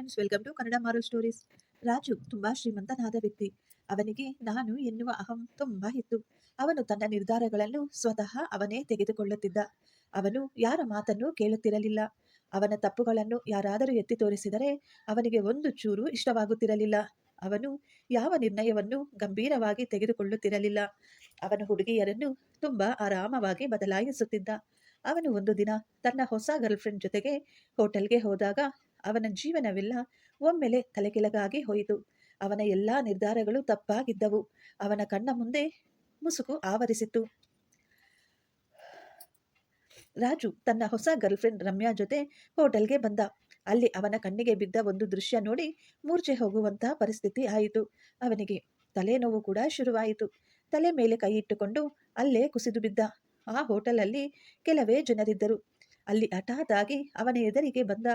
Friends welcome to Kannada moral stories Raju ತುಂಬಾ ಶ್ರೀಮಂತನಾದ ವ್ಯಕ್ತಿ. ಅವನಿಗೆ ನಾನು ಎನ್ನುವ ಅಹಂ ತುಂಬಾ ಇತ್ತು. ಅವನು ತನ್ನ ನಿರ್ಧಾರಗಳನ್ನು ಸ್ವತಃ ಅವನೇ ತೆಗೆದುಕೊಳ್ಳುತ್ತಿದ್ದ. ಅವನು ಯಾರ ಮಾತನ್ನು ಕೇಳುತ್ತಿರಲಿಲ್ಲ. ಅವನ ತಪ್ಪುಗಳನ್ನು ಯಾರಾದರೂ ಎತ್ತಿ ತೋರಿಸಿದರೆ ಅವನಿಗೆ ಒಂದು ಚೂರು ಇಷ್ಟವಾಗುತ್ತಿರಲಿಲ್ಲ. ಅವನು ಯಾವ ನಿರ್ಣಯವನ್ನು ಗಂಭೀರವಾಗಿ ತೆಗೆದುಕೊಳ್ಳುತ್ತಿರಲಿಲ್ಲ. ಅವನ ಹುಡುಗಿಯರನ್ನು ತುಂಬಾ ಆರಾಮವಾಗಿ ಬದಲಾಯಿಸುತ್ತಿದ್ದ. ಅವನು ಒಂದು ದಿನ ತನ್ನ ಹೊಸ ಗರ್ಲ್ಫ್ರೆಂಡ್ ಜೊತೆಗೆ ಹೋಟೆಲ್ಗೆ ಹೋದಾಗ ಅವನ ಜೀವನವೆಲ್ಲ ಒಮ್ಮೆಲೆ ತಲೆಕೆಳಗಾಗಿ ಹೋಯಿತು. ಅವನ ಎಲ್ಲಾ ನಿರ್ಧಾರಗಳು ತಪ್ಪಾಗಿದ್ದವು. ಅವನ ಕಣ್ಣ ಮುಂದೆ ಮುಸುಕು ಆವರಿಸಿತ್ತು. ರಾಜು ತನ್ನ ಹೊಸ ಗರ್ಲ್ಫ್ರೆಂಡ್ ರಮ್ಯಾ ಜೊತೆ ಹೋಟೆಲ್ಗೆ ಬಂದ. ಅಲ್ಲಿ ಅವನ ಕಣ್ಣಿಗೆ ಬಿದ್ದ ಒಂದು ದೃಶ್ಯ ನೋಡಿ ಮೂರ್ಛೆ ಹೋಗುವಂತಹ ಪರಿಸ್ಥಿತಿ ಆಯಿತು. ಅವನಿಗೆ ತಲೆನೋವು ಕೂಡ ಶುರುವಾಯಿತು. ತಲೆ ಮೇಲೆ ಕೈ ಇಟ್ಟುಕೊಂಡು ಅಲ್ಲೇ ಕುಸಿದು ಬಿದ್ದ. ಆ ಹೋಟೆಲಲ್ಲಿ ಕೆಲವೇ ಜನರಿದ್ದರು. ಅಲ್ಲಿ ಹಠಾತ್ ಆಗಿ ಅವನ ಎದುರಿಗೆ ಬಂದ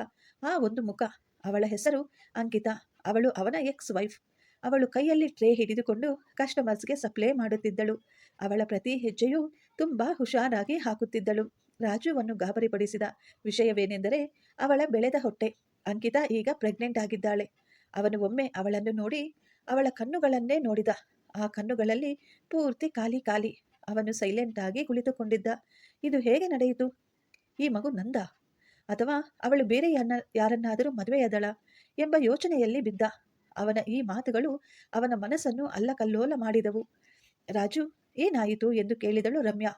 ಆ ಒಂದು ಮುಖ. ಅವಳ ಹೆಸರು ಅಂಕಿತಾ. ಅವಳು ಅವನ ಎಕ್ಸ್ ವೈಫ್ ಅವಳು ಕೈಯಲ್ಲಿ ಟ್ರೇ ಹಿಡಿದುಕೊಂಡು ಕಸ್ಟಮರ್ಸ್ಗೆ ಸಪ್ಲೈ ಮಾಡುತ್ತಿದ್ದಳು. ಅವಳ ಪ್ರತಿ ಹೆಜ್ಜೆಯೂ ತುಂಬ ಹುಷಾರಾಗಿ ಹಾಕುತ್ತಿದ್ದಳು. ರಾಜುವನ್ನು ಗಾಬರಿಪಡಿಸಿದ ವಿಷಯವೇನೆಂದರೆ ಅವಳ ಬೆಳೆದ ಹೊಟ್ಟೆ. ಅಂಕಿತಾ ಈಗ ಪ್ರೆಗ್ನೆಂಟ್ ಆಗಿದ್ದಾಳೆ. ಅವನು ಒಮ್ಮೆ ಅವಳನ್ನು ನೋಡಿ ಅವಳ ಕಣ್ಣುಗಳನ್ನೇ ನೋಡಿದ. ಆ ಕಣ್ಣುಗಳಲ್ಲಿ ಪೂರ್ತಿ ಖಾಲಿ ಖಾಲಿ. ಅವನು ಸೈಲೆಂಟ್ ಆಗಿ ಕುಳಿತುಕೊಂಡಿದ್ದ. ಇದು ಹೇಗೆ ನಡೆಯಿತು? ಈ ಮಗು ನಂದ? ಅಥವಾ ಅವಳು ಬೇರೆ ಯಾರನ್ನ, ಯಾರನ್ನಾದರೂ ಮದುವೆಯಾದಳ ಎಂಬ ಯೋಚನೆಯಲ್ಲಿ ಬಿದ್ದ. ಅವನ ಈ ಮಾತುಗಳು ಅವನ ಮನಸ್ಸನ್ನು ಅಲ್ಲಕಲ್ಲೋಲ ಮಾಡಿದವು. ರಾಜು, ಏನಾಯಿತು ಎಂದು ಕೇಳಿದಳು ರಮ್ಯಾ.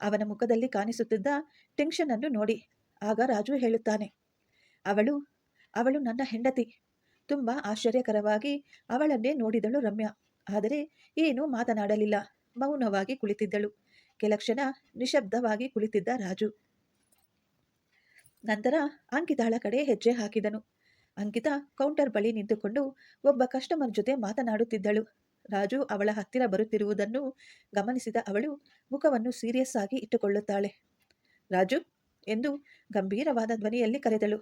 ಅವನ ಮುಖದಲ್ಲಿ ಕಾಣಿಸುತ್ತಿದ್ದ ಟೆನ್ಷನ್ ಅನ್ನು ನೋಡಿ. ಆಗ ರಾಜು ಹೇಳುತ್ತಾನೆ, ಅವಳು ಅವಳು ನನ್ನ ಹೆಂಡತಿ. ತುಂಬ ಆಶ್ಚರ್ಯಕರವಾಗಿ ಅವಳನ್ನೇ ನೋಡಿದಳು ರಮ್ಯಾ. ಆದರೆ ಏನೂ ಮಾತನಾಡಲಿಲ್ಲ. ಮೌನವಾಗಿ ಕುಳಿತಿದ್ದಳು. ಕೆಲಕ್ಷಣ ನಿಶಬ್ದವಾಗಿ ಕುಳಿತಿದ್ದ ರಾಜು. ನಂತರ ಅಂಕಿತಾಳ ಕಡೆ ಹೆಜ್ಜೆ ಹಾಕಿದನು. ಅಂಕಿತಾ ಕೌಂಟರ್ ಬಳಿ ನಿಂತುಕೊಂಡು ಒಬ್ಬ ಕಸ್ಟಮರ್ ಜೊತೆ ಮಾತನಾಡುತ್ತಿದ್ದಳು. ರಾಜು ಅವಳ ಹತ್ತಿರ ಬರುತ್ತಿರುವುದನ್ನು ಗಮನಿಸಿದ ಅವಳು ಮುಖವನ್ನು ಸೀರಿಯಸ್ ಆಗಿ ಇಟ್ಟುಕೊಳ್ಳುತ್ತಾಳೆ. ರಾಜು, ಎಂದು ಗಂಭೀರವಾದ ಧ್ವನಿಯಲ್ಲಿ ಕರೆದಳು.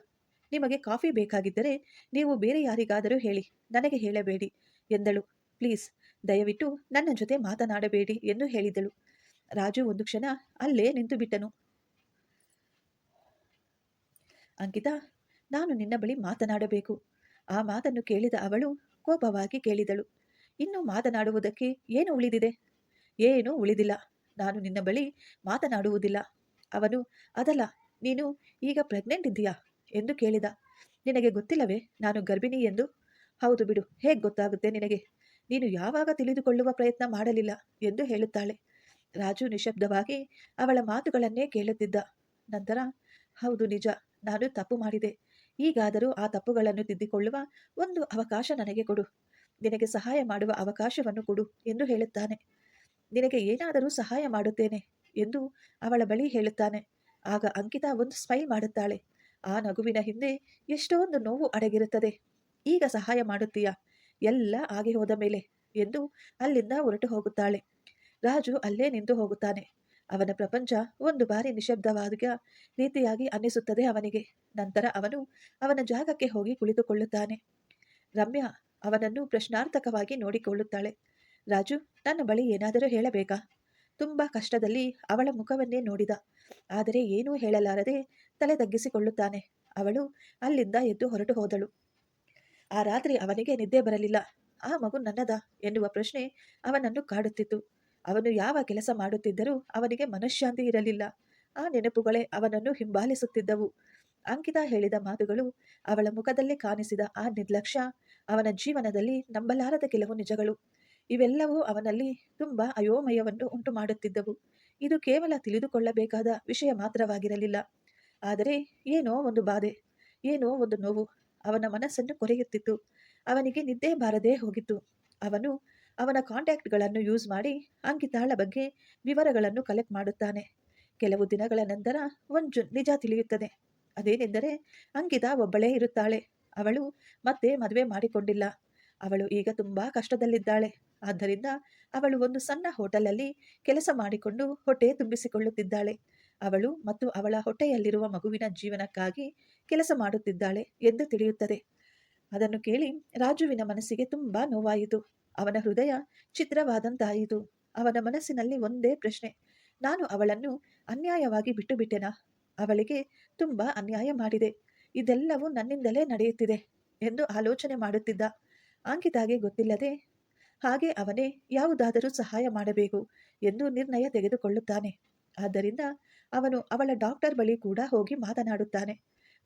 ನಿಮಗೆ ಕಾಫಿ ಬೇಕಾಗಿದ್ದರೆ ನೀವು ಬೇರೆ ಯಾರಿಗಾದರೂ ಹೇಳಿ, ನನಗೆ ಹೇಳಬೇಡಿ ಎಂದಳು. ಪ್ಲೀಸ್, ದಯವಿಟ್ಟು ನನ್ನ ಜೊತೆ ಮಾತನಾಡಬೇಡಿ ಎಂದು ಹೇಳಿದಳು. ರಾಜು ಒಂದು ಕ್ಷಣ ಅಲ್ಲೇ ನಿಂತು ಬಿಟ್ಟನು ಅಂಕಿತಾ, ನಾನು ನಿನ್ನ ಬಳಿ ಮಾತನಾಡಬೇಕು. ಆ ಮಾತನ್ನು ಕೇಳಿದ ಅವಳು ಕೋಪವಾಗಿ ಕೇಳಿದಳು. ಇನ್ನು ಮಾತನಾಡುವುದಕ್ಕೆ ಏನು ಉಳಿದಿದೆ? ಏನೂ ಉಳಿದಿಲ್ಲ. ನಾನು ನಿನ್ನ ಬಳಿ ಮಾತನಾಡುವುದಿಲ್ಲ. ಅವನು, ಅದಲ್ಲ, ನೀನು ಈಗ ಪ್ರೆಗ್ನೆಂಟ್ ಇದ್ದೀಯಾ? ಎಂದು ಕೇಳಿದ. ನಿನಗೆ ಗೊತ್ತಿಲ್ಲವೇ, ನಾನು ಗರ್ಭಿಣಿ ಎಂದು? ಹೌದು ಬಿಡು, ಹೇಗೆ ಗೊತ್ತಾಗುತ್ತೆ ನಿನಗೆ? ನೀನು ಯಾವಾಗ ತಿಳಿದುಕೊಳ್ಳುವ ಪ್ರಯತ್ನ ಮಾಡಲಿಲ್ಲ ಎಂದು ಹೇಳುತ್ತಾಳೆ. ರಾಜು ನಿಶಬ್ದವಾಗಿ ಅವಳ ಮಾತುಗಳನ್ನೇ ಕೇಳುತ್ತಿದ್ದ. ನಂತರ ಹೌದು, ನಿಜ. ನಾನು ತಪ್ಪು ಮಾಡಿದೆ. ಈಗಾದರೂ ಆ ತಪ್ಪುಗಳನ್ನು ತಿದ್ದಿಕೊಳ್ಳುವ ಒಂದು ಅವಕಾಶ ನನಗೆ ಕೊಡು. ನಿನಗೆ ಸಹಾಯ ಮಾಡುವ ಅವಕಾಶವನ್ನು ಕೊಡು ಎಂದು ಹೇಳುತ್ತಾನೆ. ನಿನಗೆ ಏನಾದರೂ ಸಹಾಯ ಮಾಡುತ್ತೇನೆ ಎಂದು ಅವಳ ಬಳಿ ಹೇಳುತ್ತಾನೆ. ಆಗ ಅಂಕಿತಾ ಒಂದು ಸ್ಮೈಲ್ ಮಾಡುತ್ತಾಳೆ. ಆ ನಗುವಿನ ಹಿಂದೆ ಎಷ್ಟೊಂದು ನೋವು ಅಡಗಿರುತ್ತದೆ. ಈಗ ಸಹಾಯ ಮಾಡುತ್ತೀಯಾ? ಎಲ್ಲ ಆಗಿ ಹೋದ ಮೇಲೆ ಎಂದು ಅಲ್ಲಿಂದ ಹೊರಟು ಹೋಗುತ್ತಾಳೆ. ರಾಜು ಅಲ್ಲೇ ನಿಂತು ಹೋಗುತ್ತಾನೆ. ಅವನ ಪ್ರಪಂಚ ಒಂದು ಬಾರಿ ನಿಶಬ್ದವಾದ ರೀತಿಯಾಗಿ ಅನ್ನಿಸುತ್ತದೆ ಅವನಿಗೆ. ನಂತರ ಅವನು ಅವನ ಜಾಗಕ್ಕೆ ಹೋಗಿ ಕುಳಿತುಕೊಳ್ಳುತ್ತಾನೆ. ರಮ್ಯಾ ಅವನನ್ನು ಪ್ರಶ್ನಾರ್ಥಕವಾಗಿ ನೋಡಿಕೊಳ್ಳುತ್ತಾಳೆ. ರಾಜು, ನನ್ನ ಬಳಿ ಏನಾದರೂ ಹೇಳಬೇಕಾ? ತುಂಬಾ ಕಷ್ಟದಲ್ಲಿ ಅವಳ ಮುಖವನ್ನೇ ನೋಡಿದ. ಆದರೆ ಏನೂ ಹೇಳಲಾರದೆ ತಲೆ ತಗ್ಗಿಸಿಕೊಳ್ಳುತ್ತಾನೆ. ಅವಳು ಅಲ್ಲಿಂದ ಎದ್ದು ಹೊರಟು ಹೋದಳು. ಆ ರಾತ್ರಿ ಅವನಿಗೆ ನಿದ್ದೆ ಬರಲಿಲ್ಲ. ಆ ಮಗು ನನ್ನದ ಎನ್ನುವ ಪ್ರಶ್ನೆ ಅವನನ್ನು ಕಾಡುತ್ತಿತ್ತು. ಅವನು ಯಾವ ಕೆಲಸ ಮಾಡುತ್ತಿದ್ದರೂ ಅವನಿಗೆ ಮನಃಶಾಂತಿ ಇರಲಿಲ್ಲ. ಆ ನೆನಪುಗಳೇ ಅವನನ್ನು ಹಿಂಬಾಲಿಸುತ್ತಿದ್ದವು. ಅಂಕಿತಾ ಹೇಳಿದ ಮಾತುಗಳು ಅವಳ ಮುಖದಲ್ಲಿ ಕಾಣಿಸಿದ ಆ ನಿರ್ಲಕ್ಷ್ಯ ಅವನ ಜೀವನದಲ್ಲಿ ನಂಬಲಾರದ ಕೆಲವು ನಿಜಗಳು. ಇವೆಲ್ಲವೂ ಅವನಲ್ಲಿ ತುಂಬಾ ಅಯೋಮಯವನ್ನು ಉಂಟು ಮಾಡುತ್ತಿದ್ದವು ಇದು ಕೇವಲ ತಿಳಿದುಕೊಳ್ಳಬೇಕಾದ ವಿಷಯ ಮಾತ್ರವಾಗಿರಲಿಲ್ಲ. ಆದರೆ ಏನೋ ಒಂದು ಬಾಧೆ, ಏನೋ ಒಂದು ನೋವು ಅವನ ಮನಸ್ಸನ್ನು ಕೊರೆಯುತ್ತಿತ್ತು. ಅವನಿಗೆ ನಿದ್ದೆ ಬಾರದೇ ಹೋಗಿತ್ತು. ಅವನು ಅವನ ಕಾಂಟ್ಯಾಕ್ಟ್ಗಳನ್ನು ಯೂಸ್ ಮಾಡಿ ಅಂಕಿತಾಳ ಬಗ್ಗೆ ವಿವರಗಳನ್ನು ಕಲೆಕ್ಟ್ ಮಾಡುತ್ತಾನೆ. ಕೆಲವು ದಿನಗಳ ನಂತರ ಒಂದು ನಿಜ ತಿಳಿಯುತ್ತದೆ. ಅದೇನೆಂದರೆ ಅಂಕಿತಾ ಒಬ್ಬಳೇ ಇರುತ್ತಾಳೆ. ಅವಳು ಮತ್ತೆ ಮದುವೆ ಮಾಡಿಕೊಂಡಿಲ್ಲ. ಅವಳು ಈಗ ತುಂಬಾ ಕಷ್ಟದಲ್ಲಿದ್ದಾಳೆ. ಆದ್ದರಿಂದ ಅವಳು ಒಂದು ಸಣ್ಣ ಹೋಟೆಲಲ್ಲಿ ಕೆಲಸ ಮಾಡಿಕೊಂಡು ಹೊಟ್ಟೆ ತುಂಬಿಸಿಕೊಳ್ಳುತ್ತಿದ್ದಾಳೆ. ಅವಳು ಮತ್ತು ಅವಳ ಹೊಟ್ಟೆಯಲ್ಲಿರುವ ಮಗುವಿನ ಜೀವನಕ್ಕಾಗಿ ಕೆಲಸ ಮಾಡುತ್ತಿದ್ದಾಳೆ ಎಂದು ತಿಳಿಯುತ್ತದೆ. ಅದನ್ನು ಕೇಳಿ ರಾಜುವಿನ ಮನಸ್ಸಿಗೆ ತುಂಬಾ ನೋವಾಯಿತು. ಅವನ ಹೃದಯ ಚಿತ್ರವಾದಂತಾಯಿತು ಅವನ ಮನಸ್ಸಿನಲ್ಲಿ ಒಂದೇ ಪ್ರಶ್ನೆ. ನಾನು ಅವಳನ್ನು ಅನ್ಯಾಯವಾಗಿ ಬಿಟ್ಟು ಬಿಟ್ಟೆನಾ ಅವಳಿಗೆ ತುಂಬ ಅನ್ಯಾಯ ಮಾಡಿದೆ. ಇದೆಲ್ಲವೂ ನನ್ನಿಂದಲೇ ನಡೆಯುತ್ತಿದೆ ಎಂದು ಆಲೋಚನೆ ಮಾಡುತ್ತಿದ್ದ. ಅಂಕಿತಾಗೆ ಗೊತ್ತಿಲ್ಲದೆ ಹಾಗೆ ಅವನೇ ಯಾವುದಾದರೂ ಸಹಾಯ ಮಾಡಬೇಕು ಎಂದು ನಿರ್ಣಯ ತೆಗೆದುಕೊಳ್ಳುತ್ತಾನೆ. ಆದ್ದರಿಂದ ಅವನು ಅವಳ ಡಾಕ್ಟರ್ ಬಳಿ ಕೂಡ ಹೋಗಿ ಮಾತನಾಡುತ್ತಾನೆ.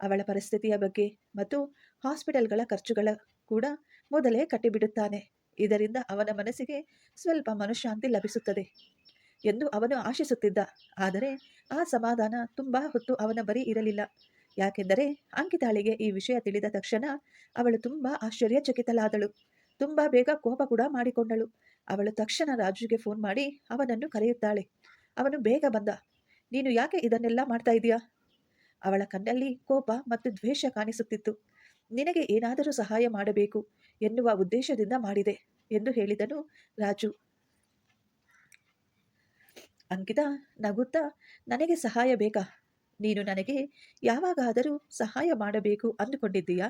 ಅವಳ ಪರಿಸ್ಥಿತಿಯ ಬಗ್ಗೆ ಮತ್ತು ಹಾಸ್ಪಿಟಲ್ಗಳ ಖರ್ಚುಗಳ ಕೂಡ ಮೊದಲೇ ಕಟ್ಟಿಬಿಡುತ್ತಾನೆ. ಇದರಿಂದ ಅವನ ಮನಸ್ಸಿಗೆ ಸ್ವಲ್ಪ ಮನಃಶಾಂತಿ ಲಭಿಸುತ್ತದೆ ಎಂದು ಅವನು ಆಶಿಸುತ್ತಿದ್ದ. ಆದರೆ ಆ ಸಮಾಧಾನ ತುಂಬ ಹೊತ್ತು ಅವನ ಬಳಿ ಇರಲಿಲ್ಲ. ಯಾಕೆಂದರೆ ಅಂಕಿತಾಳಿಗೆ ಈ ವಿಷಯ ತಿಳಿದ ತಕ್ಷಣ ಅವಳು ತುಂಬ ಆಶ್ಚರ್ಯಚಕಿತಳಾದಳು. ತುಂಬ ಬೇಗ ಕೋಪ ಕೂಡ ಮಾಡಿಕೊಂಡಳು. ಅವಳು ತಕ್ಷಣ ರಾಜುಗೆ ಫೋನ್ ಮಾಡಿ ಅವನನ್ನು ಕರೆಯುತ್ತಾಳೆ. ಅವನು ಬೇಗ ಬಂದ. ನೀನು ಯಾಕೆ ಇದನ್ನೆಲ್ಲ ಮಾಡ್ತಾ ಇದೀಯಾ? ಅವಳ ಕಣ್ಣಲ್ಲಿ ಕೋಪ ಮತ್ತು ದ್ವೇಷ ಕಾಣಿಸುತ್ತಿತ್ತು. ನಿನಗೆ ಏನಾದರೂ ಸಹಾಯ ಮಾಡಬೇಕು ಎನ್ನುವ ಉದ್ದೇಶದಿಂದ ಮಾಡಿದೆ ಎಂದು ಹೇಳಿದನು ರಾಜು. ಅಂಕಿತ, ನಗುತ್ತಾ, ನನಗೆ ಸಹಾಯ ಬೇಕಾ? ನೀನು ನನಗೆ ಯಾವಾಗಾದರೂ ಸಹಾಯ ಮಾಡಬೇಕು ಅಂದುಕೊಂಡಿದ್ದೀಯಾ?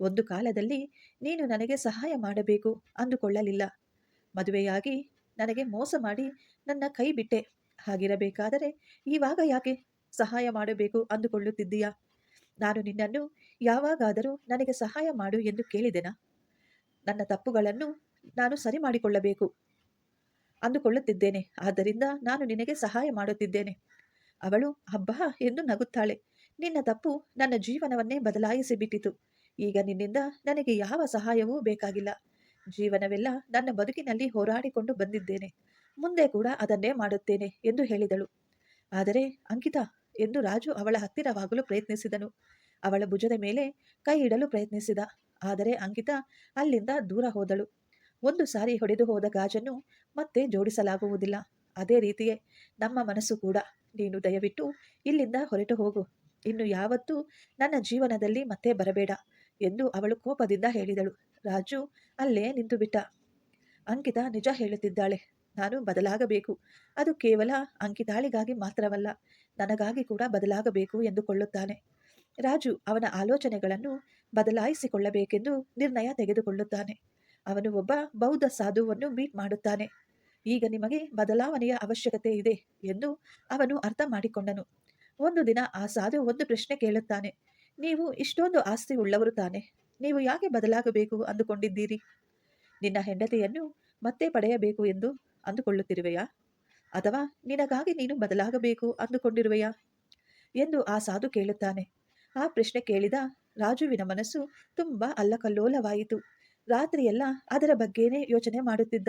ಒಂದು ಕಾಲದಲ್ಲಿ ನೀನು ನನಗೆ ಸಹಾಯ ಮಾಡಬೇಕು ಅಂದುಕೊಳ್ಳಲಿಲ್ಲ. ಮದುವೆಯಾಗಿ ನನಗೆ ಮೋಸ ಮಾಡಿ ನನ್ನ ಕೈ ಬಿಟ್ಟೆ. ಹಾಗಿರಬೇಕಾದರೆ ಇವಾಗ ಯಾಕೆ ಸಹಾಯ ಮಾಡಬೇಕು ಅಂದುಕೊಳ್ಳುತ್ತಿದ್ದೀಯಾ? ನಾನು ನಿನ್ನನ್ನು ಯಾವಾಗಾದರೂ ನನಗೆ ಸಹಾಯ ಮಾಡು ಎಂದು ಕೇಳಿದೆನಾ? ನನ್ನ ತಪ್ಪುಗಳನ್ನು ನಾನು ಸರಿ ಮಾಡಿಕೊಳ್ಳಬೇಕು. ಅಂದುಕೊಳ್ಳುತ್ತಿದ್ದೇನೆ. ಆದ್ದರಿಂದ ನಾನು ನಿನಗೆ ಸಹಾಯ ಮಾಡುತ್ತಿದ್ದೇನೆ. ಅವಳು ಹಬ್ಬ ಎಂದು ನಗುತ್ತಾಳೆ. ನಿನ್ನ ತಪ್ಪು ನನ್ನ ಜೀವನವನ್ನೇ ಬದಲಾಯಿಸಿ ಬಿಟ್ಟಿತು. ಈಗ ನಿನ್ನಿಂದ ನನಗೆ ಯಾವ ಸಹಾಯವೂ ಬೇಕಾಗಿಲ್ಲ. ಜೀವನವೆಲ್ಲ ನನ್ನ ಬದುಕಿನಲ್ಲಿ ಹೋರಾಡಿಕೊಂಡು ಬಂದಿದ್ದೇನೆ. ಮುಂದೆ ಕೂಡ ಅದನ್ನೇ ಮಾಡುತ್ತೇನೆ ಎಂದು ಹೇಳಿದಳು. ಆದರೆ, ಅಂಕಿತಾ ಎಂದು ರಾಜು ಅವಳ ಹತ್ತಿರವಾಗಲು ಪ್ರಯತ್ನಿಸಿದನು. ಅವಳ ಭುಜದ ಮೇಲೆ ಕೈ ಇಡಲು ಪ್ರಯತ್ನಿಸಿದ. ಆದರೆ ಅಂಕಿತಾ ಅಲ್ಲಿಂದ ದೂರ ಹೋದಳು. ಒಂದು ಸಾರಿ ಹೊಡೆದು ಹೋದ ಗಾಜನ್ನು ಮತ್ತೆ ಜೋಡಿಸಲಾಗುವುದಿಲ್ಲ. ಅದೇ ರೀತಿಯೇ ನಮ್ಮ ಮನಸ್ಸು ಕೂಡ. ನೀನು ದಯವಿಟ್ಟು ಇಲ್ಲಿಂದ ಹೊರಟು ಹೋಗು. ಇನ್ನು ಯಾವತ್ತೂ ನನ್ನ ಜೀವನದಲ್ಲಿ ಮತ್ತೆ ಬರಬೇಡ ಎಂದು ಅವಳು ಕೋಪದಿಂದ ಹೇಳಿದಳು. ರಾಜು ಅಲ್ಲೇ ನಿಂತು ಬಿಟ್ಟ ಅಂಕಿತ ನಿಜ ಹೇಳುತ್ತಿದ್ದಾಳೆ. ನಾನು ಬದಲಾಗಬೇಕು. ಅದು ಕೇವಲ ಅಂಕಿತಾಳಿಗಾಗಿ ಮಾತ್ರವಲ್ಲ. ನನಗಾಗಿ ಕೂಡ ಬದಲಾಗಬೇಕು ಎಂದುಕೊಳ್ಳುತ್ತಾನೆ. ರಾಜು ಅವನ ಆಲೋಚನೆಗಳನ್ನು ಬದಲಾಯಿಸಿಕೊಳ್ಳಬೇಕೆಂದು ನಿರ್ಣಯ ತೆಗೆದುಕೊಳ್ಳುತ್ತಾನೆ. ಅವನು ಒಬ್ಬ ಬೌದ್ಧ ಸಾಧುವನ್ನು ಮೀಟ್ ಮಾಡುತ್ತಾನೆ. ಈಗ ನಿಮಗೆ ಬದಲಾವಣೆಯ ಅವಶ್ಯಕತೆ ಇದೆ ಎಂದು ಅವನು ಅರ್ಥ ಮಾಡಿಕೊಂಡನು. ಒಂದು ದಿನ ಆ ಸಾಧು ಒಂದು ಪ್ರಶ್ನೆ ಕೇಳುತ್ತಾನೆ. ನೀವು ಇಷ್ಟೊಂದು ಆಸ್ತಿ ಉಳ್ಳವರು ತಾನೆ. ನೀವು ಯಾಕೆ ಬದಲಾಗಬೇಕು ಅಂದುಕೊಂಡಿದ್ದೀರಿ? ನಿನ್ನ ಹೆಂಡತಿಯನ್ನು ಮತ್ತೆ ಪಡೆಯಬೇಕು ಎಂದು ಅಂದುಕೊಳ್ಳುತ್ತಿರುವೆಯಾ? ಅಥವಾ ನಿನಗಾಗಿ ನೀನು ಬದಲಾಗಬೇಕು ಅಂದುಕೊಂಡಿರುವೆಯಾ? ಎಂದು ಆ ಸಾಧು ಕೇಳುತ್ತಾನೆ. ಆ ಪ್ರಶ್ನೆ ಕೇಳಿದ ರಾಜುವಿನ ಮನಸ್ಸು ತುಂಬ ಅಲ್ಲಕಲ್ಲೋಲವಾಯಿತು. ರಾತ್ರಿಯೆಲ್ಲ ಅದರ ಬಗ್ಗೆನೇ ಯೋಚನೆ ಮಾಡುತ್ತಿದ್ದ.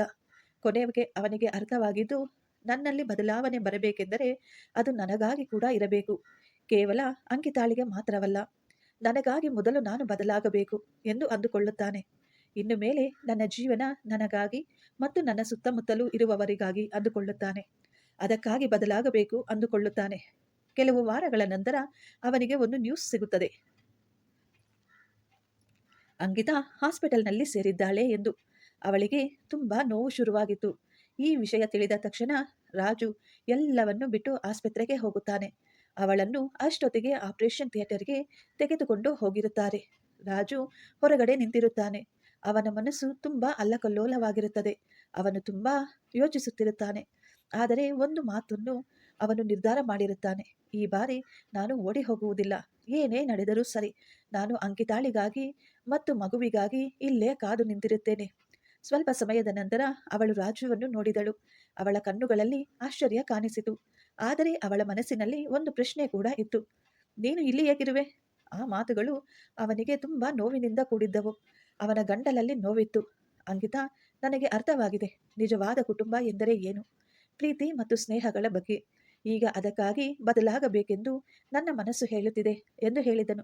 ಕೊನೆಗೆ ಅವನಿಗೆ ಅರ್ಥವಾಗಿದ್ದು, ನನ್ನಲ್ಲಿ ಬದಲಾವಣೆ ಬರಬೇಕೆಂದರೆ ಅದು ನನಗಾಗಿ ಕೂಡ ಇರಬೇಕು. ಕೇವಲ ಅಂಕಿತಾಳಿಗೆ ಮಾತ್ರವಲ್ಲ, ನನಗಾಗಿ ಮೊದಲು ನಾನು ಬದಲಾಗಬೇಕು ಎಂದು ಅಂದುಕೊಳ್ಳುತ್ತಾನೆ. ಇನ್ನು ಮೇಲೆ ನನ್ನ ಜೀವನ ನನಗಾಗಿ ಮತ್ತು ನನ್ನ ಸುತ್ತಮುತ್ತಲೂ ಇರುವವರಿಗಾಗಿ ಅಂದುಕೊಳ್ಳುತ್ತಾನೆ. ಅದಕ್ಕಾಗಿ ಬದಲಾಗಬೇಕು ಅಂದುಕೊಳ್ಳುತ್ತಾನೆ. ಕೆಲವು ವಾರಗಳ ನಂತರ ಅವನಿಗೆ ಒಂದು ನ್ಯೂಸ್ ಸಿಗುತ್ತದೆ. ಅಂಗಿತಾ ಹಾಸ್ಪಿಟಲ್ನಲ್ಲಿ ಸೇರಿದ್ದಾಳೆ ಎಂದು ಅವಳಿಗೆ ತುಂಬ ನೋವು ಶುರುವಾಗಿತ್ತು. ಈ ವಿಷಯ ತಿಳಿದ ತಕ್ಷಣ ರಾಜು ಎಲ್ಲವನ್ನು ಬಿಟ್ಟು ಆಸ್ಪತ್ರೆಗೆ ಹೋಗುತ್ತಾನೆ. ಅವಳನ್ನು ಅಷ್ಟೊತ್ತಿಗೆ ಆಪರೇಷನ್ ಥಿಯೇಟರ್ಗೆ ತೆಗೆದುಕೊಂಡು ಹೋಗಿರುತ್ತಾರೆ. ರಾಜು ಹೊರಗಡೆ ನಿಂತಿರುತ್ತಾನೆ. ಅವನ ಮನಸ್ಸು ತುಂಬ ಅಲ್ಲಕಲ್ಲೋಲವಾಗಿರುತ್ತದೆ. ಅವನು ತುಂಬ ಯೋಚಿಸುತ್ತಿರುತ್ತಾನೆ. ಆದರೆ ಒಂದು ಮಾತನ್ನು ಅವನು ನಿರ್ಧಾರ ಮಾಡಿರುತ್ತಾನೆ. ಈ ಬಾರಿ ನಾನು ಓಡಿ ಹೋಗುವುದಿಲ್ಲ ಏನೇ ನಡೆದರೂ ಸರಿ. ನಾನು ಅಂಕಿತಾಳಿಗಾಗಿ ಮತ್ತು ಮಗುವಿಗಾಗಿ ಇಲ್ಲೇ ಕಾದು ನಿಂತಿರುತ್ತೇನೆ. ಸ್ವಲ್ಪ ಸಮಯದ ನಂತರ ಅವಳು ರಾಜುವನ್ನು ನೋಡಿದಳು. ಅವಳ ಕಣ್ಣುಗಳಲ್ಲಿ ಆಶ್ಚರ್ಯ ಕಾಣಿಸಿತು. ಆದರೆ ಅವಳ ಮನಸ್ಸಿನಲ್ಲಿ ಒಂದು ಪ್ರಶ್ನೆ ಕೂಡ ಇತ್ತು. ನೀನು ಇಲ್ಲಿ ಹೇಗಿರುವೆ ಆ ಮಾತುಗಳು ಅವನಿಗೆ ತುಂಬ ನೋವಿನಿಂದ ಕೂಡಿದ್ದವು. ಅವನ ಗಂಡಲಲ್ಲಿ ನೋವಿತ್ತು. ಅಂಕಿತಾ, ನನಗೆ ಅರ್ಥವಾಗಿದೆ. ನಿಜವಾದ ಕುಟುಂಬ ಎಂದರೆ ಏನು? ಪ್ರೀತಿ ಮತ್ತು ಸ್ನೇಹಗಳ ಬಗ್ಗೆ. ಈಗ ಅದಕ್ಕಾಗಿ ಬದಲಾಗಬೇಕೆಂದು ನನ್ನ ಮನಸ್ಸು ಹೇಳುತ್ತಿದೆ ಎಂದು ಹೇಳಿದನು.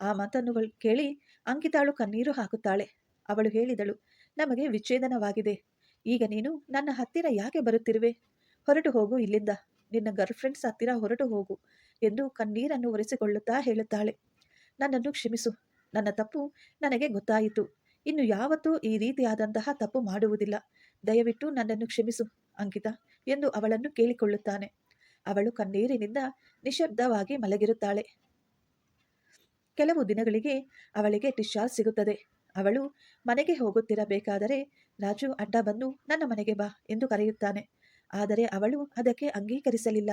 ಆ ಮಾತನ್ನು ಕೇಳಿ ಅಂಕಿತಾಳು ಕಣ್ಣೀರು ಹಾಕುತ್ತಾಳೆ. ಅವಳು ಹೇಳಿದಳು, ನಮಗೆ ವಿಚ್ಛೇದನವಾಗಿದೆ. ಈಗ ನೀನು ನನ್ನ ಹತ್ತಿರ ಯಾಕೆ ಬರುತ್ತಿರುವೆ? ಹೊರಟು ಹೋಗು ಇಲ್ಲಿಂದ. ನಿನ್ನ ಗರ್ಲ್ಫ್ರೆಂಡ್ಸ್ ಹತ್ತಿರ ಹೊರಟು ಹೋಗು ಎಂದು ಕಣ್ಣೀರನ್ನು ಒರೆಸಿಕೊಳ್ಳುತ್ತಾ ಹೇಳುತ್ತಾಳೆ. ನನ್ನನ್ನು ಕ್ಷಮಿಸು. ನನ್ನ ತಪ್ಪು ನನಗೆ ಗೊತ್ತಾಯಿತು. ಇನ್ನು ಯಾವತ್ತೂ ಈ ರೀತಿಯಾದಂತಹ ತಪ್ಪು ಮಾಡುವುದಿಲ್ಲ. ದಯವಿಟ್ಟು ನನ್ನನ್ನು ಕ್ಷಮಿಸು, ಅಂಕಿತ, ಎಂದು ಅವಳನ್ನು ಕೇಳಿಕೊಳ್ಳುತ್ತಾನೆ. ಅವಳು ಕಣ್ಣೀರಿನಿಂದ ನಿಶಬ್ದವಾಗಿ ಮಲಗಿರುತ್ತಾಳೆ. ಕೆಲವು ದಿನಗಳಿಗೆ ಅವಳಿಗೆ ಟಿಶಾ ಸಿಗುತ್ತದೆ. ಅವಳು ಮನೆಗೆ ಹೋಗುತ್ತಿರಬೇಕಾದರೆ ರಾಜು, ಅಡ್ಡ ಬಂದು ನನ್ನ ಮನೆಗೆ ಬಾ ಎಂದು ಕರೆಯುತ್ತಾನೆ. ಆದರೆ ಅವಳು ಅದಕ್ಕೆ ಅಂಗೀಕರಿಸಲಿಲ್ಲ.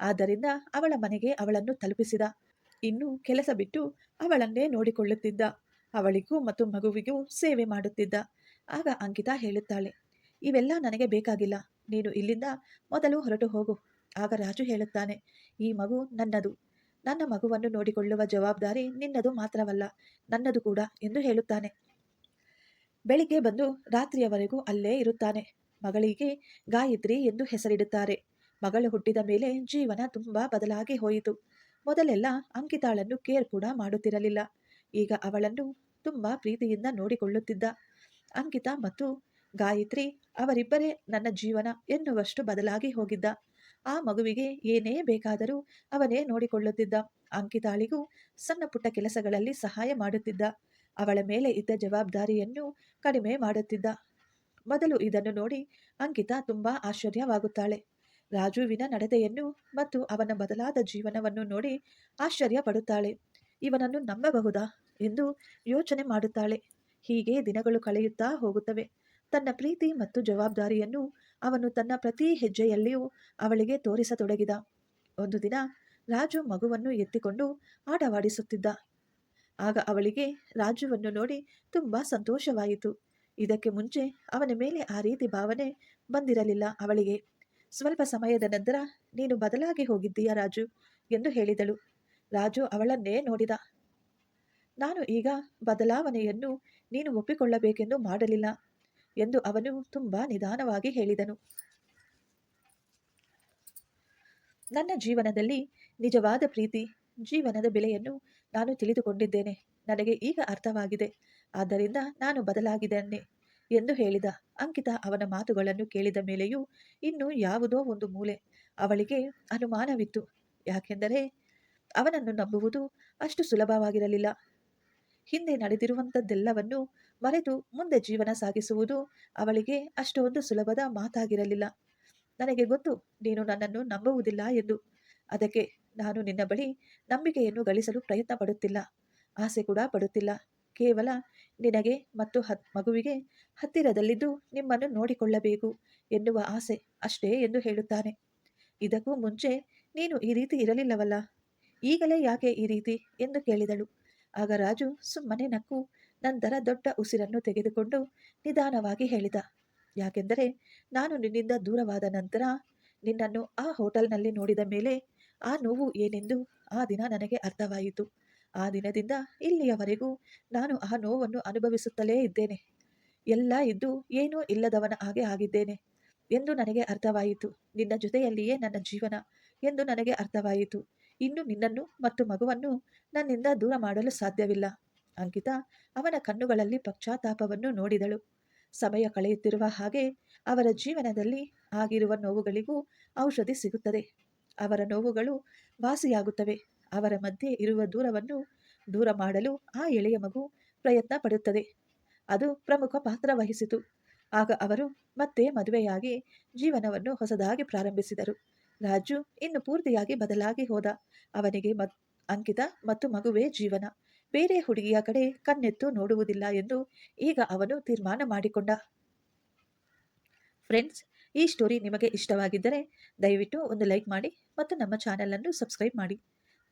ಆದ್ದರಿಂದ ಅವಳ ಮನೆಗೆ ಅವಳನ್ನು ತಲುಪಿಸಿದ. ಇನ್ನು ಕೆಲಸ ಬಿಟ್ಟು ಅವಳನ್ನೇ ನೋಡಿಕೊಳ್ಳುತ್ತಿದ್ದ. ಅವಳಿಗೂ ಮತ್ತು ಮಗುವಿಗೂ ಸೇವೆ ಮಾಡುತ್ತಿದ್ದ. ಆಗ ಅಂಕಿತಾ ಹೇಳುತ್ತಾಳೆ, ಇವೆಲ್ಲ ನನಗೆ ಬೇಕಾಗಿಲ್ಲ. ನೀನು ಇಲ್ಲಿಂದ ಮೊದಲು ಹೊರಟು ಹೋಗು. ಆಗ ರಾಜು ಹೇಳುತ್ತಾನೆ, ಈ ಮಗು ನನ್ನದು. ನನ್ನ ಮಗುವನ್ನು ನೋಡಿಕೊಳ್ಳುವ ಜವಾಬ್ದಾರಿ ನಿನ್ನದು ಮಾತ್ರವಲ್ಲ, ನನ್ನದು ಕೂಡ ಎಂದು ಹೇಳುತ್ತಾನೆ. ಬೆಳಿಗ್ಗೆ ಬಂದು ರಾತ್ರಿಯವರೆಗೂ ಅಲ್ಲೇ ಇರುತ್ತಾನೆ. ಮಗಳಿಗೆ ಗಾಯತ್ರಿ ಎಂದು ಹೆಸರಿಡುತ್ತಾರೆ. ಮಗಳು ಹುಟ್ಟಿದ ಮೇಲೆ ಜೀವನ ತುಂಬಾ ಬದಲಾಗಿ ಹೋಯಿತು. ಮೊದಲೆಲ್ಲ ಅಂಕಿತಾಳನ್ನು ಕೇರ್ ಕೂಡ ಮಾಡುತ್ತಿರಲಿಲ್ಲ. ಈಗ ಅವಳನ್ನು ತುಂಬ ಪ್ರೀತಿಯಿಂದ ನೋಡಿಕೊಳ್ಳುತ್ತಿದ್ದ. ಅಂಕಿತಾ ಮತ್ತು ಗಾಯತ್ರಿ ಅವರಿಬ್ಬರೇ ನನ್ನ ಜೀವನ ಎನ್ನುವಷ್ಟು ಬದಲಾಗಿ ಹೋಗಿದ್ದ. ಆ ಮಗುವಿಗೆ ಏನೇ ಬೇಕಾದರೂ ಅವನೇ ನೋಡಿಕೊಳ್ಳುತ್ತಿದ್ದ. ಅಂಕಿತಾಳಿಗೂ ಸಣ್ಣ ಪುಟ್ಟ ಕೆಲಸಗಳಲ್ಲಿ ಸಹಾಯ ಮಾಡುತ್ತಿದ್ದ. ಅವಳ ಮೇಲೆ ಇದ್ದ ಜವಾಬ್ದಾರಿಯನ್ನು ಕಡಿಮೆ ಮಾಡುತ್ತಿದ್ದ. ಮೊದಲು ಇದನ್ನು ನೋಡಿ ಅಂಕಿತಾ ತುಂಬಾ ಆಶ್ಚರ್ಯವಾಗುತ್ತಾಳೆ. ರಾಜುವಿನ ನಡತೆಯನ್ನು ಮತ್ತು ಅವನ ಬದಲಾದ ಜೀವನವನ್ನು ನೋಡಿ ಆಶ್ಚರ್ಯ ಪಡುತ್ತಾಳೆ ಇವನನ್ನು ನಂಬಬಹುದಾ ಎಂದು ಯೋಚನೆ ಮಾಡುತ್ತಾಳೆ. ಹೀಗೆ ದಿನಗಳು ಕಳೆಯುತ್ತಾ ಹೋಗುತ್ತವೆ. ತನ್ನ ಪ್ರೀತಿ ಮತ್ತು ಜವಾಬ್ದಾರಿಯನ್ನು ಅವನು ತನ್ನ ಪ್ರತಿ ಹೆಜ್ಜೆಯಲ್ಲಿಯೂ ಅವಳಿಗೆ ತೋರಿಸತೊಡಗಿದ. ಒಂದು ದಿನ ರಾಜು ಮಗುವನ್ನು ಎತ್ತಿಕೊಂಡು ಆಟವಾಡಿಸುತ್ತಿದ್ದ. ಆಗ ಅವಳಿಗೆ ರಾಜುವನ್ನು ನೋಡಿ ತುಂಬಾ ಸಂತೋಷವಾಯಿತು. ಇದಕ್ಕೆ ಮುಂಚೆ ಅವನ ಮೇಲೆ ಆ ರೀತಿ ಭಾವನೆ ಬಂದಿರಲಿಲ್ಲ ಅವಳಿಗೆ. ಸ್ವಲ್ಪ ಸಮಯದ ನಂತರ, ನೀನು ಬದಲಾಗಿ ಹೋಗಿದ್ದೀಯ ರಾಜು? ಎಂದು ಹೇಳಿದಳು. ರಾಜು ಅವಳನ್ನೇ ನೋಡಿದ. ನಾನು ಈಗ ಬದಲಾವಣೆಯನ್ನು ನೀನು ಒಪ್ಪಿಕೊಳ್ಳಬೇಕೆಂದು ಮಾಡಲಿಲ್ಲ ಎಂದು ಅವನು ತುಂಬಾ ನಿಧಾನವಾಗಿ ಹೇಳಿದನು. ನನ್ನ ಜೀವನದಲ್ಲಿ ನಿಜವಾದ ಪ್ರೀತಿ, ಜೀವನದ ಬೆಲೆಯನ್ನು ನಾನು ತಿಳಿದುಕೊಂಡಿದ್ದೇನೆ. ನನಗೆ ಈಗ ಅರ್ಥವಾಗಿದೆ. ಆದ್ದರಿಂದ ನಾನು ಬದಲಾಗಿದ್ದೇನೆ. ಎಂದು ಹೇಳಿದ. ಅಂಕಿತ ಅವನ ಮಾತುಗಳನ್ನು ಕೇಳಿದ ಮೇಲೆಯೂ ಇನ್ನು ಯಾವುದೋ ಒಂದು ಮೂಲೆ ಅವಳಿಗೆ ಅನುಮಾನವಿತ್ತು. ಯಾಕೆಂದರೆ ಅವನನ್ನು ನಂಬುವುದು ಅಷ್ಟು ಸುಲಭವಾಗಿರಲಿಲ್ಲ. ಹಿಂದೆ ನಡೆದಿರುವಂಥದ್ದೆಲ್ಲವನ್ನು ಮರೆತು ಮುಂದೆ ಜೀವನ ಸಾಗಿಸುವುದು ಅವಳಿಗೆ ಅಷ್ಟೊಂದು ಸುಲಭದ ಮಾತಾಗಿರಲಿಲ್ಲ. ನನಗೆ ಗೊತ್ತು, ನೀನು ನನ್ನನ್ನು ನಂಬುವುದಿಲ್ಲ ಎಂದು. ಅದಕ್ಕೆ ನಾನು ನಿನ್ನ ಬಳಿ ನಂಬಿಕೆಯನ್ನು ಗಳಿಸಲು ಪ್ರಯತ್ನ ಪಡುತ್ತಿಲ್ಲ ಆಸೆ ಕೂಡ ಪಡುತ್ತಿಲ್ಲ. ಕೇವಲ ನಿನಗೆ ಮತ್ತು ಹತ್ ಮಗುವಿಗೆ ಹತ್ತಿರದಲ್ಲಿದ್ದು ನಿಮ್ಮನ್ನು ನೋಡಿಕೊಳ್ಳಬೇಕು ಎನ್ನುವ ಆಸೆ ಅಷ್ಟೇ ಎಂದು ಹೇಳುತ್ತಾನೆ. ಇದಕ್ಕೂ ಮುಂಚೆ ನೀನು ಈ ರೀತಿ ಇರಲಿಲ್ಲವಲ್ಲ? ಈಗಲೇ ಯಾಕೆ ಈ ರೀತಿ? ಎಂದು ಕೇಳಿದಳು. ಆಗ ರಾಜು ಸುಮ್ಮನೆ ನಕ್ಕು ನಂತರ ದೊಡ್ಡ ಉಸಿರನ್ನು ತೆಗೆದುಕೊಂಡು ನಿಧಾನವಾಗಿ ಹೇಳಿದ, ಯಾಕೆಂದರೆ ನಾನು ನಿನ್ನಿಂದ ದೂರವಾದ ನಂತರ ನಿನ್ನನ್ನು ಆ ಹೋಟೆಲ್ನಲ್ಲಿ ನೋಡಿದ ಮೇಲೆ ಆ ನೋವು ಏನೆಂದು ಆ ದಿನ ನನಗೆ ಅರ್ಥವಾಯಿತು. ಆ ದಿನದಿಂದ ಇಲ್ಲಿಯವರೆಗೂ ನಾನು ಆ ನೋವನ್ನು ಅನುಭವಿಸುತ್ತಲೇ ಇದ್ದೇನೆ. ಎಲ್ಲ ಇದ್ದು ಏನೂ ಇಲ್ಲದವನ ಹಾಗೆ ಆಗಿದ್ದೇನೆ ಎಂದು ನನಗೆ ಅರ್ಥವಾಯಿತು. ನಿನ್ನ ಜೊತೆಯಲ್ಲಿಯೇ ನನ್ನ ಜೀವನ ಎಂದು ನನಗೆ ಅರ್ಥವಾಯಿತು. ಇನ್ನು ನಿನ್ನನ್ನು ಮತ್ತು ಮಗುವನ್ನು ನನ್ನಿಂದ ದೂರ ಮಾಡಲು ಸಾಧ್ಯವಿಲ್ಲ. ಅಂಕಿತ ಅವನ ಕಣ್ಣುಗಳಲ್ಲಿ ಪಕ್ಷಾತಾಪವನ್ನು ನೋಡಿದಳು. ಸಮಯ ಕಳೆಯುತ್ತಿರುವ ಹಾಗೆ ಅವರ ಜೀವನದಲ್ಲಿ ಆಗಿರುವ ನೋವುಗಳಿಗೂ ಔಷಧಿ ಸಿಗುತ್ತದೆ. ಅವರ ನೋವುಗಳು ವಾಸಿಯಾಗುತ್ತವೆ. ಅವರ ಮಧ್ಯೆ ಇರುವ ದೂರವನ್ನು ದೂರ ಮಾಡಲು ಆ ಎಳೆಯ ಮಗು ಪ್ರಯತ್ನ ಪಡುತ್ತದೆ. ಅದು ಪ್ರಮುಖ ಪಾತ್ರ ವಹಿಸಿತು. ಆಗ ಅವರು ಮತ್ತೆ ಮದುವೆಯಾಗಿ ಜೀವನವನ್ನು ಹೊಸದಾಗಿ ಪ್ರಾರಂಭಿಸಿದರು. ರಾಜು ಇನ್ನು ಪೂರ್ತಿಯಾಗಿ ಬದಲಾಗಿ ಹೋದ. ಅವನಿಗೆ ಮತ್ ಅಂಕಿತ ಮತ್ತು ಮಗುವೇ ಜೀವನ. ಬೇರೆ ಹುಡುಗಿಯ ಕಡೆ ಕಣ್ಣೆತ್ತು ನೋಡುವುದಿಲ್ಲ ಎಂದು ಈಗ ಅವನು ತೀರ್ಮಾನ ಮಾಡಿಕೊಂಡ. ಫ್ರೆಂಡ್ಸ್, ಈ ಸ್ಟೋರಿ ನಿಮಗೆ ಇಷ್ಟವಾಗಿದ್ದರೆ ದಯವಿಟ್ಟು ಒಂದು ಲೈಕ್ ಮಾಡಿ ಮತ್ತು ನಮ್ಮ ಚಾನಲನ್ನು ಸಬ್ಸ್ಕ್ರೈಬ್ ಮಾಡಿ.